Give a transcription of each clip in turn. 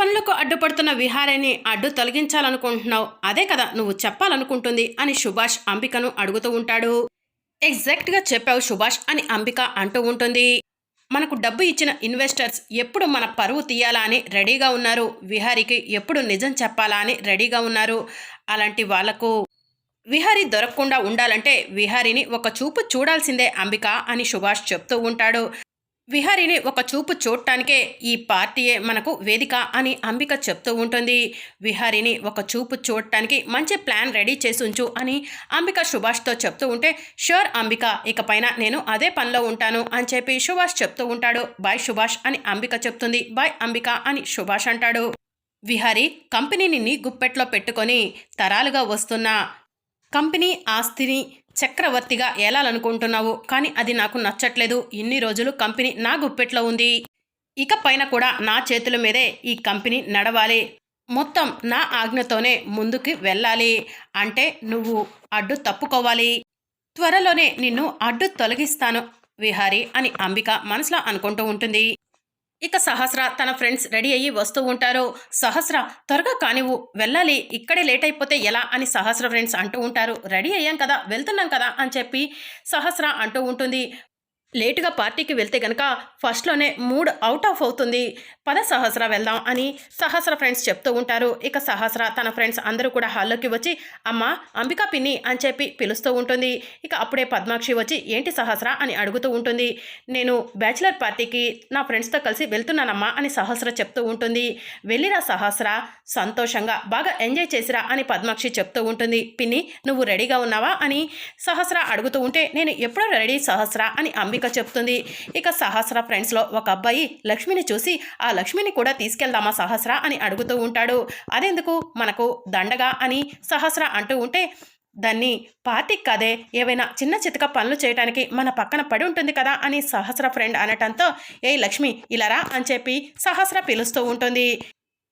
పనులకు అడ్డుపడుతున్న విహారిని అడ్డు తొలగించాలనుకుంటున్నావు. అదే కదా నువ్వు చెప్పాలనుకుంటుంది అని సుభాష్ అంబికను అడుగుతూ ఉంటాడు. ఎగ్జాక్ట్గా చెప్పావు సుభాష్ అని అంబిక అంటూ ఉంటుంది. మనకు డబ్బు ఇచ్చిన ఇన్వెస్టర్స్ ఎప్పుడు మన పరువు తీయాలా అని రెడీగా ఉన్నారు. విహారికి ఎప్పుడు నిజం చెప్పాలా అని రెడీగా ఉన్నారు. అలాంటి వాళ్ళకు విహారీ దొరకకుండా ఉండాలంటే విహారిని ఒక చూపు చూడాల్సిందే అంబిక అని సుభాష్ చెప్తూ ఉంటాడు. విహారిని ఒక చూపు చూడటానికే ఈ పార్టీయే మనకు వేదిక అని అంబిక చెప్తూ ఉంటుంది. విహారిని ఒక చూపు చూడటానికి మంచి ప్లాన్ రెడీ చేసి ఉంచు అని అంబిక సుభాష్తో చెప్తూ ఉంటే షూర్ అంబిక ఇకపైన నేను అదే పనిలో ఉంటాను అని చెప్పి సుభాష్ చెప్తూ ఉంటాడు. బాయ్ సుభాష్ అని అంబిక చెప్తుంది. బాయ్ అంబిక అని సుభాష్ అంటాడు. విహారీ కంపెనీని నీ గుప్పెట్లో పెట్టుకొని తరాలుగా వస్తున్న కంపెనీ ఆస్తిని చక్రవర్తిగా ఏలాలనుకుంటున్నావు? కానీ అది నాకు నచ్చట్లేదు. ఇన్ని రోజులు కంపెనీ నా గుప్పెట్లో ఉంది. ఇక పైన కూడా నా చేతుల మీదే ఈ కంపెనీ నడవాలి. మొత్తం నా ఆజ్ఞతోనే ముందుకు వెళ్ళాలి. అంటే నువ్వు అడ్డు తప్పుకోవాలి. త్వరలోనే నిన్ను అడ్డు తొలగిస్తాను విహారి అని అంబిక మనసులో అనుకుంటూ ఉంటుంది. ఇక సహస్ర తన ఫ్రెండ్స్ రెడీ అయ్యి వస్తూ ఉంటారు. సహస్ర త్వరగా కానివ్వు వెళ్ళాలి ఇక్కడే లేట్ అయిపోతే ఎలా అని సహస్ర ఫ్రెండ్స్ అంటూ ఉంటారు. రెడీ అయ్యాం కదా వెళ్తున్నాం కదా అని చెప్పి సహస్ర అంటూ ఉంటుంది. లేటుగా పార్టీకి వెళ్తే గనక ఫస్ట్లోనే మూడ్ అవుట్ ఆఫ్ అవుతుంది. పద సహస్ర వెళ్దాం అని సహస్ర ఫ్రెండ్స్ చెప్తూ ఉంటారు. ఇక సహస్ర తన ఫ్రెండ్స్ అందరూ కూడా హాల్లోకి వచ్చి అమ్మ అంబికా పిన్ని అని చెప్పి పిలుస్తూ ఉంటుంది. ఇక అప్పుడే పద్మాక్షి వచ్చి ఏంటి సహస్ర? అని అడుగుతూ ఉంటుంది. నేను బ్యాచిలర్ పార్టీకి నా ఫ్రెండ్స్తో కలిసి వెళ్తున్నానమ్మా అని సహస్ర చెప్తూ ఉంటుంది. వెళ్ళిరా సహస్ర సంతోషంగా బాగా ఎంజాయ్ చేసిరా అని పద్మాక్షి చెప్తూ ఉంటుంది. పిన్ని నువ్వు రెడీగా ఉన్నావా? అని సహస్ర అడుగుతూ ఉంటే నేను ఎప్పుడో రెడీ సహస్ర అని అంబిక చెప్తుంది ఇక సహస్ర ఫ్రెండ్స్లో ఒక అబ్బాయి లక్ష్మిని చూసి ఆ లక్ష్మిని కూడా తీసుకెళ్దామా సహస్ర? అని అడుగుతూ ఉంటాడు. అదెందుకు? మనకు దండగా? అని సహస్ర అంటూ ఉంటే దాన్ని పార్టీకి కదే. ఏవైనా చిన్న చితక పనులు చేయడానికి మన పక్కన పడి ఉంటుంది కదా? అని సహస్ర ఫ్రెండ్ అనటంతో ఏ లక్ష్మి ఇలారా అని చెప్పి సహస్ర పిలుస్తూ ఉంటుంది.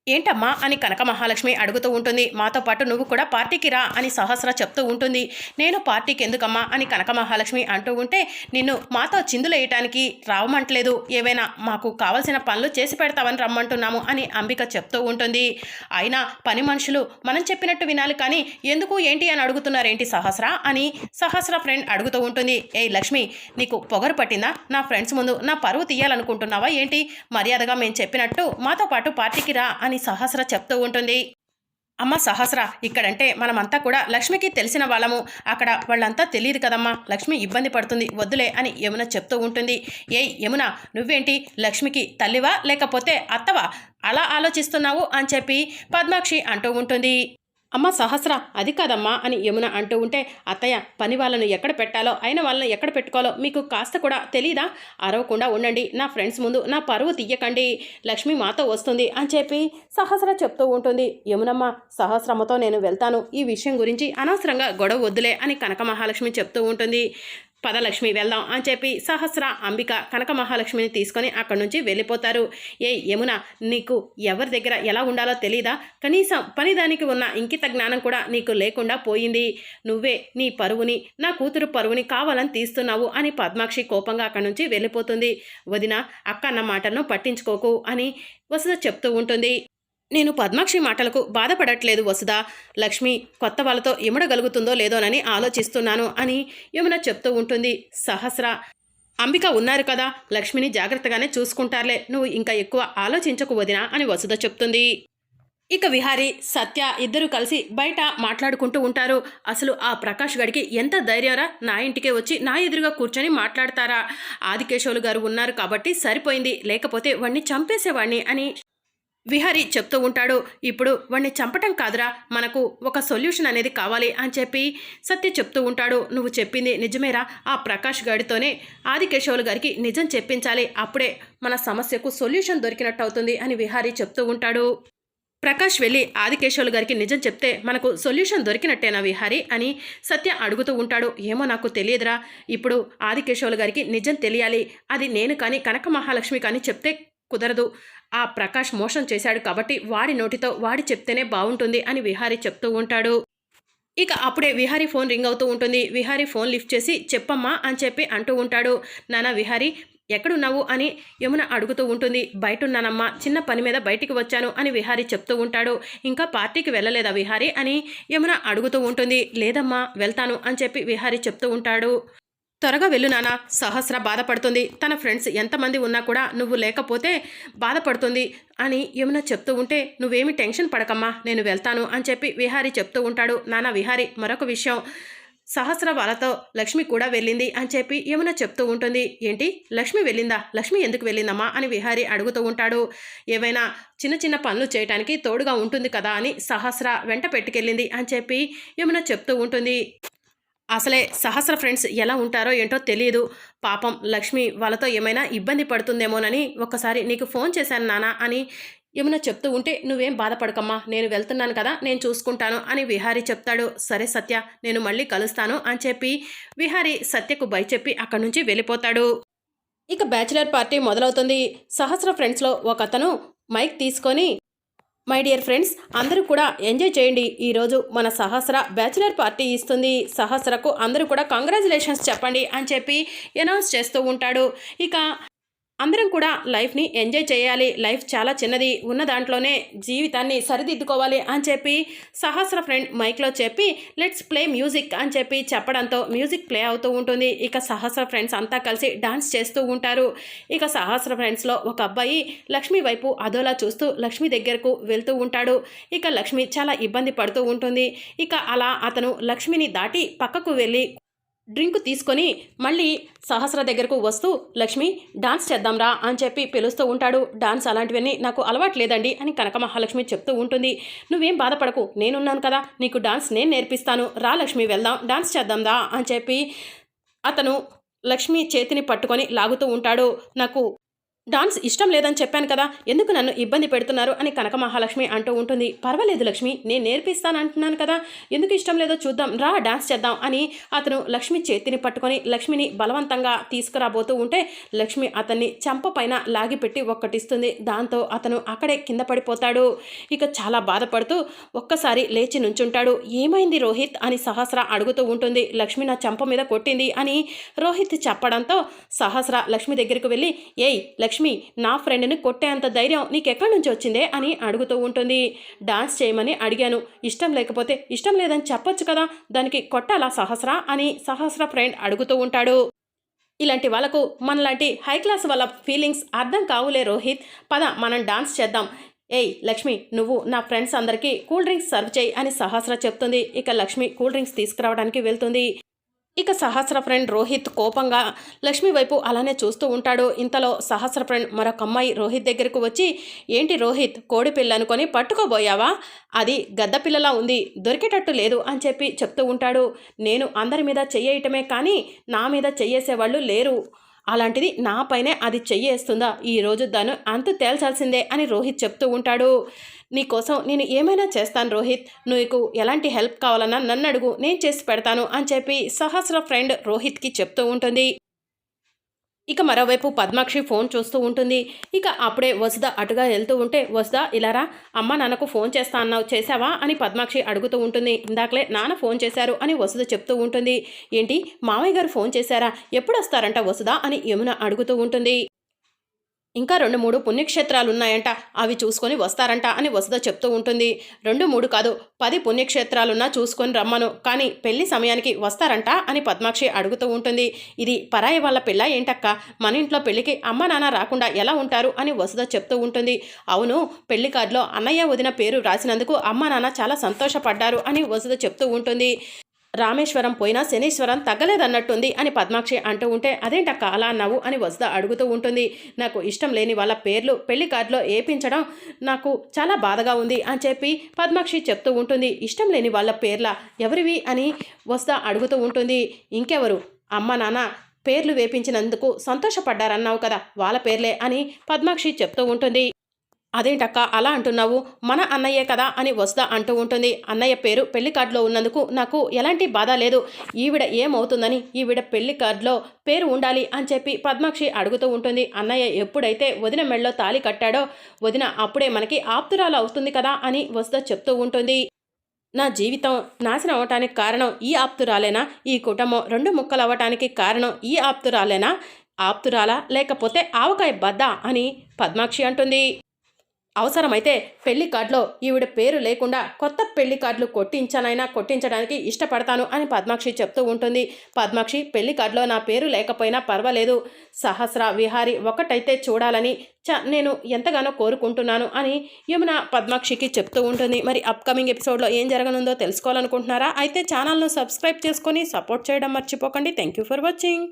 ఏంటమ్మా అని కనక మహాలక్ష్మి అడుగుతూ ఉంటుంది. మాతో పాటు నువ్వు కూడా పార్టీకి రా అని సహస్ర చెప్తూ ఉంటుంది. నేను పార్టీకి ఎందుకమ్మా అని కనక మహాలక్ష్మి అంటూ ఉంటే నిన్ను మాతో చిందులేయటానికి రావమంటలేదు. ఏవైనా మాకు కావలసిన పనులు చేసి పెడతావని రమ్మంటున్నాము అని అంబిక చెప్తూ ఉంటుంది. అయినా పని మనుషులు మనం చెప్పినట్టు వినాలి కానీ ఎందుకు ఏంటి అని అడుగుతున్నారేంటి సహస్ర అని సహస్ర ఫ్రెండ్ అడుగుతూ ఉంటుంది. ఏ లక్ష్మి నీకు పొగరు పట్టిందా? నా ఫ్రెండ్స్ ముందు నా పరువు తీయాలనుకుంటున్నావా ఏంటి? మర్యాదగా మేము చెప్పినట్టు మాతో పాటు పార్టీకి రా అని అని సహస్ర చెప్తూ ఉంటుంది. అమ్మ సహస్ర ఇక్కడంటే మనమంతా కూడా లక్ష్మికి తెలిసిన వాళ్ళము. అక్కడ వాళ్ళంతా తెలియదు కదమ్మా. లక్ష్మి ఇబ్బంది పడుతుంది. వద్దులే అని యమున చెప్తూ ఉంటుంది. ఏ యమున నువ్వేంటి? లక్ష్మికి తల్లివా? లేకపోతే అత్తవా? అలా ఆలోచిస్తున్నావు అని చెప్పి పద్మాక్షి అంటూ ఉంటుంది. అమ్మ సహస్ర అది కాదమ్మా అని యమున అంటూ ఉంటే అత్తయ్య పని వాళ్ళను ఎక్కడ పెట్టాలో అయిన వాళ్ళని ఎక్కడ పెట్టుకోవాలో మీకు కాస్త కూడా తెలీదా? అరవకుండా ఉండండి నా ఫ్రెండ్స్ ముందు నా పరువు తీయకండి లక్ష్మి మాతో వస్తుంది అని చెప్పి సహస్ర చెప్తూ ఉంటుంది. యమునమ్మ సహస్రమ్మతో నేను వెళ్తాను ఈ విషయం గురించి అనవసరంగా గొడవ వద్దులే అని కనక మహాలక్ష్మి చెప్తూ ఉంటుంది. పదలక్ష్మి వెళ్దాం అని చెప్పి సహస్ర అంబిక కనక మహాలక్ష్మిని తీసుకొని అక్కడి నుంచి వెళ్ళిపోతారు. ఏ యమున నీకు ఎవరి దగ్గర ఎలా ఉండాలో తెలీదా? కనీసం పనిదానికి ఉన్న ఇంకిత జ్ఞానం కూడా నీకు లేకుండా పోయింది. నువ్వే నీ పరువుని నా కూతురు పరువుని కావాలని తీస్తున్నావు అని పద్మాక్షి కోపంగా అక్కడి నుంచి వెళ్ళిపోతుంది. వదిన అక్క అన్న మాటలను పట్టించుకోకు అని వసుధ చెప్తూ ఉంటుంది. నేను పద్మాక్షి మాటలకు బాధపడట్లేదు వసుదా లక్ష్మి కొత్త వాళ్ళతో ఇమడగలుగుతుందో లేదోనని ఆలోచిస్తున్నాను అని యమున చెప్తూ ఉంటుంది. సహస్ర అంబిక ఉన్నారు కదా లక్ష్మిని జాగ్రత్తగానే చూసుకుంటారులే నువ్వు ఇంకా ఎక్కువ ఆలోచించకు వదినా అని వసుధ చెప్తుంది. ఇక విహారి సత్య ఇద్దరు కలిసి బయట మాట్లాడుకుంటూ ఉంటారు. అసలు ఆ ప్రకాష్ గడికి ఎంత ధైర్యరా? నా ఇంటికే వచ్చి నా ఎదురుగా కూర్చొని మాట్లాడతారా? ఆదికేశవులు గారు ఉన్నారు కాబట్టి సరిపోయింది లేకపోతే వాణ్ణి చంపేసేవాణ్ణి అని విహారి చెప్తూ ఉంటాడు ఇప్పుడు వాణ్ణి చంపటం కాదురా మనకు ఒక సొల్యూషన్ అనేది కావాలి అని చెప్పి సత్య చెప్తూ ఉంటాడు. నువ్వు చెప్పింది నిజమేరా ఆ ప్రకాష్ గాడితోనే ఆదికేశవులు గారికి నిజం చెప్పించాలి అప్పుడే మన సమస్యకు సొల్యూషన్ దొరికినట్టు అవుతుంది అని విహారి చెప్తూ ఉంటాడు. ప్రకాష్ వెళ్ళి ఆదికేశవులు గారికి నిజం చెప్తే మనకు సొల్యూషన్ దొరికినట్టేనా విహారి అని సత్య అడుగుతూ ఉంటాడు. ఏమో నాకు తెలియదురా ఇప్పుడు ఆదికేశవులు గారికి నిజం తెలియాలి అది నేను కానీ కనక మహాలక్ష్మి కానీ చెప్తే కుదరదు ఆ ప్రకాష్ మోసం చేశాడు కాబట్టి వాడి నోటితో వాడి చెప్తేనే బాగుంటుంది అని విహారి చెప్తూ ఉంటాడు. ఇక అప్పుడే విహారీ ఫోన్ రింగ్ అవుతూ ఉంటుంది. విహారీ ఫోన్ లిఫ్ట్ చేసి చెప్పమ్మా అని చెప్పి అంటూ ఉంటాడు. నానా విహారీ ఎక్కడున్నావు అని యమున అడుగుతూ ఉంటుంది. బయటున్నానమ్మా చిన్న పని మీద బయటికి వచ్చాను అని విహారీ చెప్తూ ఉంటాడు. ఇంకా పార్టీకి వెళ్ళలేదా విహారీ అని యమున అడుగుతూ ఉంటుంది. లేదమ్మా వెళ్తాను అని చెప్పి విహారీ చెప్తూ ఉంటాడు. త్వరగా వెళ్ళు నానా. సహస్ర బాధపడుతుంది. తన ఫ్రెండ్స్ ఎంతమంది ఉన్నా కూడా నువ్వు లేకపోతే బాధపడుతుంది అని యమున చెప్తూ ఉంటే నువ్వేమి టెన్షన్ పడకమ్మా నేను వెళ్తాను అని చెప్పి విహారీ చెప్తూ ఉంటాడు. నానా విహారీ మరొక విషయం. సహస్ర వాళ్ళతో లక్ష్మి కూడా వెళ్ళింది అని చెప్పి యమున చెప్తూ ఉంటుంది. ఏంటి? లక్ష్మి వెళ్ళిందా? లక్ష్మి ఎందుకు వెళ్ళిందమ్మా? అని విహారీ అడుగుతూ ఉంటాడు. ఏవైనా చిన్న చిన్న పనులు చేయడానికి తోడుగా ఉంటుంది కదా అని సహస్ర వెంట పెట్టుకెళ్ళింది అని చెప్పి యమున చెప్తూ ఉంటుంది. అసలే సహస్ర ఫ్రెండ్స్ ఎలా ఉంటారో ఏంటో తెలియదు పాపం లక్ష్మి వాళ్ళతో ఏమైనా ఇబ్బంది పడుతుందేమోనని ఒక్కసారి నీకు ఫోన్ చేశాను నానా అని ఏమైనా చెప్తూ ఉంటే నువ్వేం బాధపడకమ్మా నేను వెళ్తున్నాను కదా నేను చూసుకుంటాను అని విహారీ చెప్తాడు. సరే సత్య నేను మళ్ళీ కలుస్తాను అని చెప్పి విహారీ సత్యకు బై చెప్పి అక్కడి నుంచి వెళ్ళిపోతాడు. ఇక బ్యాచిలర్ పార్టీ మొదలవుతుంది. సహస్ర ఫ్రెండ్స్లో ఒక అతను మైక్ తీసుకొని మై డియర్ ఫ్రెండ్స్ అందరూ కూడా ఎంజాయ్ చేయండి. ఈరోజు మన సహస్ర బ్యాచిలర్ పార్టీ ఇస్తుంది. సహస్రకు అందరూ కూడా కంగ్రాచులేషన్స్ చెప్పండి అని చెప్పి అనౌన్స్ చేస్తూ ఉంటాడు. ఇక అందరం కూడా లైఫ్ని ఎంజాయ్ చేయాలి. లైఫ్ చాలా చిన్నది. ఉన్న దాంట్లోనే జీవితాన్ని సరిదిద్దుకోవాలి అని చెప్పి సహస్ర ఫ్రెండ్ మైక్లో చెప్పి లెట్స్ ప్లే మ్యూజిక్ అని చెప్పి చెప్పడంతో మ్యూజిక్ ప్లే అవుతూ ఉంటుంది. ఇక సహస్ర ఫ్రెండ్స్ అంతా కలిసి డాన్స్ చేస్తూ ఉంటారు. ఇక సహస్ర ఫ్రెండ్స్లో ఒక అబ్బాయి లక్ష్మి వైపు అదోలా చూస్తూ లక్ష్మి దగ్గరకు వెళ్తూ ఉంటాడు. ఇక లక్ష్మి చాలా ఇబ్బంది పడుతూ ఉంటుంది. ఇక అలా అతను లక్ష్మిని దాటి పక్కకు వెళ్ళి డ్రింక్ తీసుకొని మళ్ళీ సహస్ర దగ్గరకు వస్తూ లక్ష్మి డాన్స్ చేద్దాంరా అని చెప్పి పిలుస్తూ ఉంటాడు. డాన్స్ అలాంటివన్నీ నాకు అలవాటు లేదండి అని కనక మహాలక్ష్మి చెప్తూ ఉంటుంది. నువ్వేం బాధపడకు నేనున్నాను కదా నీకు డాన్స్ నేను నేర్పిస్తాను. రా లక్ష్మి వెళ్దాం డాన్స్ చేద్దాంరా అని చెప్పి అతను లక్ష్మి చేతిని పట్టుకొని లాగుతూ ఉంటాడు. నాకు డాన్స్ ఇష్టం లేదని చెప్పాను కదా ఎందుకు నన్ను ఇబ్బంది పెడుతున్నారు అని కనక మహాలక్ష్మి అంటూ ఉంటుంది. పర్వాలేదు లక్ష్మి నేను నేర్పిస్తాను అంటున్నాను కదా ఎందుకు ఇష్టం లేదో చూద్దాం రా డాన్స్ చేద్దాం అని అతను లక్ష్మి చేతిని పట్టుకొని లక్ష్మిని బలవంతంగా తీసుకురాబోతూ ఉంటే లక్ష్మి అతన్ని చంప పైన లాగిపెట్టి ఒక్కటిస్తుంది. దాంతో అతను అక్కడే కింద పడిపోతాడు. ఇక చాలా బాధపడుతూ ఒక్కసారి లేచి నుంచుంటాడు. ఏమైంది రోహిత్ అని సహస్ర అడుగుతూ ఉంటుంది. లక్ష్మి నా చంప మీద కొట్టింది అని రోహిత్ చెప్పడంతో సహస్ర లక్ష్మి దగ్గరికి వెళ్ళి ఏయ్ లక్ష్మి లక్ష్మి నా ఫ్రెండ్ని కొట్టేంత ధైర్యం నీకెక్కడి నుంచి వచ్చిందే అని అడుగుతూ ఉంటుంది. డాన్స్ చేయమని అడిగాను. ఇష్టం లేకపోతే ఇష్టం లేదని చెప్పొచ్చు కదా దానికి కొట్టాలా సహస్ర అని సహస్ర ఫ్రెండ్ అడుగుతూ ఉంటాడు. ఇలాంటి వాళ్ళకు మనలాంటి హై క్లాస్ వాళ్ళ ఫీలింగ్స్ అర్థం కావులే రోహిత్. పద మనం డాన్స్ చేద్దాం. ఏయ్ లక్ష్మి నువ్వు నా ఫ్రెండ్స్ అందరికీ కూల్ డ్రింక్స్ సర్వ్ చేయి అని సహస్ర చెప్తుంది. ఇక లక్ష్మి కూల్ డ్రింక్స్ తీసుకురావడానికి వెళ్తుంది. ఇక సహస్ర ఫ్రెండ్ రోహిత్ కోపంగా లక్ష్మి వైపు అలానే చూస్తూ ఉంటాడు. ఇంతలో సహస్ర ఫ్రెండ్ మరొక అమ్మాయి రోహిత్ దగ్గరకు వచ్చి ఏంటి రోహిత్ కోడి పిల్ల అనుకొని పట్టుకోబోయావా? అది గద్ద పిల్లలా ఉంది దొరికేటట్టు లేదు అని చెప్పి చెప్తూ ఉంటాడు. నేను అందరి మీద చెయ్యటమే కానీ నా మీద చెయ్యేసేవాళ్ళు లేరు. అలాంటిది నాపైనే అది చెయ్యేస్తుందా? ఈరోజు దాన్ని అంత తేల్చాల్సిందే అని రోహిత్ చెప్తూ ఉంటాడు. నీకోసం నేను ఏమైనా చేస్తాను రోహిత్. నీకు ఎలాంటి హెల్ప్ కావాలన్నా నన్ను అడుగు నేను చేసి పెడతాను అని చెప్పి సహస్ర ఫ్రెండ్ రోహిత్కి చెప్తూ ఉంటుంది. ఇక మరోవైపు పద్మాక్షి ఫోన్ చూస్తూ ఉంటుంది. ఇక అప్పుడే వసుద అటుగా వెళ్తూ ఉంటే వసుద ఇలారా అమ్మ నాన్నకు ఫోన్ చేస్తా అన్నావు చేసావా అని పద్మాక్షి అడుగుతూ ఉంటుంది. ఇందాకలే నాన్న ఫోన్ చేశారు అని వసుద చెప్తూ ఉంటుంది. ఏంటి మామయ్య గారు ఫోన్ చేశారా? ఎప్పుడు వస్తారంట వసుద అని యమున అడుగుతూ ఉంటుంది. ఇంకా రెండు మూడు పుణ్యక్షేత్రాలు ఉన్నాయంట అవి చూసుకొని వస్తారంట అని వసుధ చెప్తూ ఉంటుంది. రెండు మూడు కాదు పది పుణ్యక్షేత్రాలున్నా చూసుకొని రమ్మను. కానీ పెళ్ళి సమయానికి వస్తారంట అని పద్మాక్షి అడుగుతూ ఉంటుంది. ఇది పరాయి వాళ్ళ పిల్ల ఏంటక్క? మన ఇంట్లో పెళ్ళికి అమ్మ నాన్న రాకుండా ఎలా ఉంటారు? అని వసుధ చెప్తూ ఉంటుంది. అవును పెళ్ళి కార్డులో అన్నయ్య వదిన పేరు రాసినందుకు అమ్మ నాన్న చాలా సంతోషపడ్డారు అని వసుధ చెప్తూ ఉంటుంది. రామేశ్వరం పోయినా శనీశ్వరం తగ్గలేదన్నట్టుంది అని పద్మాక్షి అంటూ ఉంటే అదేంటక్క అలా అన్నావు? అని వస్తా అడుగుతూ ఉంటుంది. నాకు ఇష్టం లేని వాళ్ళ పేర్లు పెళ్ళి కార్డులో ఏపించడం నాకు చాలా బాధగా ఉంది అని చెప్పి పద్మాక్షి చెప్తూ ఉంటుంది. ఇష్టం లేని వాళ్ళ పేర్ల ఎవరివి? అని వస్తా అడుగుతూ ఉంటుంది. ఇంకెవరు? అమ్మ నాన్న పేర్లు వేపించినందుకు సంతోషపడ్డారన్నావు కదా వాళ్ళ పేర్లే అని పద్మాక్షి చెప్తూ ఉంటుంది. అదేంటక్క అలా అంటున్నావు? మన అన్నయ్యే కదా అని వస్తా అంటూ ఉంటుంది. అన్నయ్య పేరు పెళ్ళి కార్డులో ఉన్నందుకు నాకు ఎలాంటి బాధ లేదు. ఈవిడ ఏమవుతుందని ఈవిడ పెళ్ళి కార్డులో పేరు ఉండాలి అని చెప్పి పద్మాక్షి అడుగుతూ ఉంటుంది. అన్నయ్య ఎప్పుడైతే వదిన మెళ్ళలో తాలి కట్టాడో వదిన అప్పుడే మనకి ఆప్తురాలు అవుతుంది కదా అని వస్తా చెప్తూ ఉంటుంది. నా జీవితం నాశనం అవ్వటానికి కారణం ఈ ఆప్తురాలేనా? ఈ కుటుంబం రెండు ముక్కలు అవ్వటానికి కారణం ఈ ఆప్తురాలేనా? ఆప్తురాలా? లేకపోతే ఆవకాయ బద్ద అని పద్మాక్షి అంటుంది. అవసరమైతే పెళ్ళి కార్డులో ఈవిడ పేరు లేకుండా కొత్త పెళ్ళి కార్డులు కొట్టించనైనా కొట్టించడానికి ఇష్టపడతాను అని పద్మాక్షి చెప్తూ ఉంటుంది. పద్మాక్షి పెళ్ళి కార్డులో నా పేరు లేకపోయినా పర్వాలేదు. సహస్ర విహారి ఒకటైతే చూడాలని చ నేను ఎంతగానో కోరుకుంటున్నాను అని యమున పద్మాక్షికి చెప్తూ ఉంటుంది. మరి అప్కమింగ్ ఎపిసోడ్లో ఏం జరగనుందో తెలుసుకోవాలనుకుంటున్నారా? అయితే ఛానల్ను సబ్స్క్రైబ్ చేసుకొని సపోర్ట్ చేయడం మర్చిపోకండి. Thank you for watching.